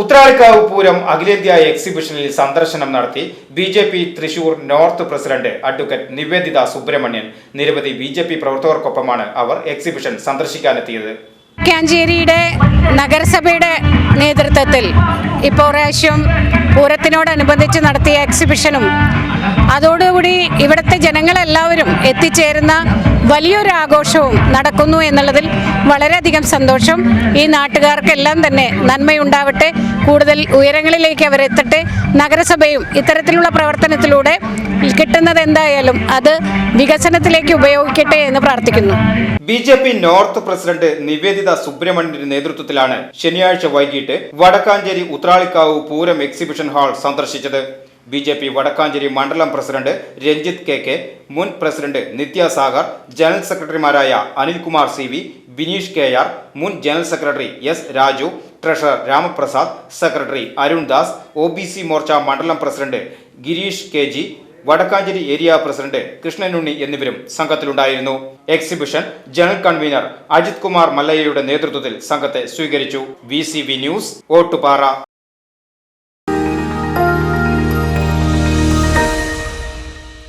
Uthralikkavu Pooram അഖിലേന്ത്യാ എക്സിബിഷനിൽ സന്ദർശനം നടത്തി B J P Thrissur north president advocate Niveditha Subramanian. നിരവധി ബി ജെ പി പ്രവർത്തകർക്കൊപ്പമാണ് അവർ എക്സിബിഷൻ സന്ദർശിക്കാനെത്തിയത്. കാഞ്ചേരിയുടെ നഗരസഭയുടെ നേതൃത്വത്തിൽ ഇപ്പോൾ പ്രാവശ്യം പൂരത്തിനോടനുബന്ധിച്ച് നടത്തിയ എക്സിബിഷനും അതോടുകൂടി ഇവിടുത്തെ ജനങ്ങളെല്ലാവരും എത്തിച്ചേരുന്ന വലിയൊരു ആഘോഷവും നടക്കുന്നു എന്നുള്ളതിൽ വളരെയധികം സന്തോഷം. ഈ നാട്ടുകാർക്കെല്ലാം തന്നെ നന്മയുണ്ടാവട്ടെ. കൂടുതൽ ഉയരങ്ങളിലേക്ക് അവരെത്തട്ടെ നഗരസഭയും ഇത്തരത്തിലുള്ള പ്രവർത്തനത്തിലൂടെ കിട്ടുന്നത് എന്തായാലും അത് വികസനത്തിലേക്ക് ഉപയോഗിക്കട്ടെ എന്ന് പ്രാർത്ഥിക്കുന്നു. B J P north president Niveditha സുബ്രഹ്മണ്യന്റെ നേതൃത്വത്തിലാണ് ശനിയാഴ്ച വൈകിട്ട് വടക്കാഞ്ചേരി ഉത്രാളിക്കാവ് പൂരം എക്സിബിഷൻ ഹാൾ സന്ദർശിച്ചത്. ബി ജെ പി വടക്കാഞ്ചേരി മണ്ഡലം പ്രസിഡന്റ് രഞ്ജിത്ത് കെ കെ മുൻ പ്രസിഡന്റ് നിത്യ സാഗർ ജനറൽ സെക്രട്ടറിമാരായ Anilkumar C V Bineesh K R മുൻ general secretary S Raju treasurer Ramaprasad secretary Arun Das O B C Morcha മണ്ഡലം president Girish K G Vadakkanchery area president Krishnanunni എന്നിവരും സംഘത്തിലുണ്ടായിരുന്നു. Exhibition general convener Ajith Kumar മല്ലയ്യയുടെ നേതൃത്വത്തിൽ സംഘത്തെ സ്വീകരിച്ചു. V news Ottupara.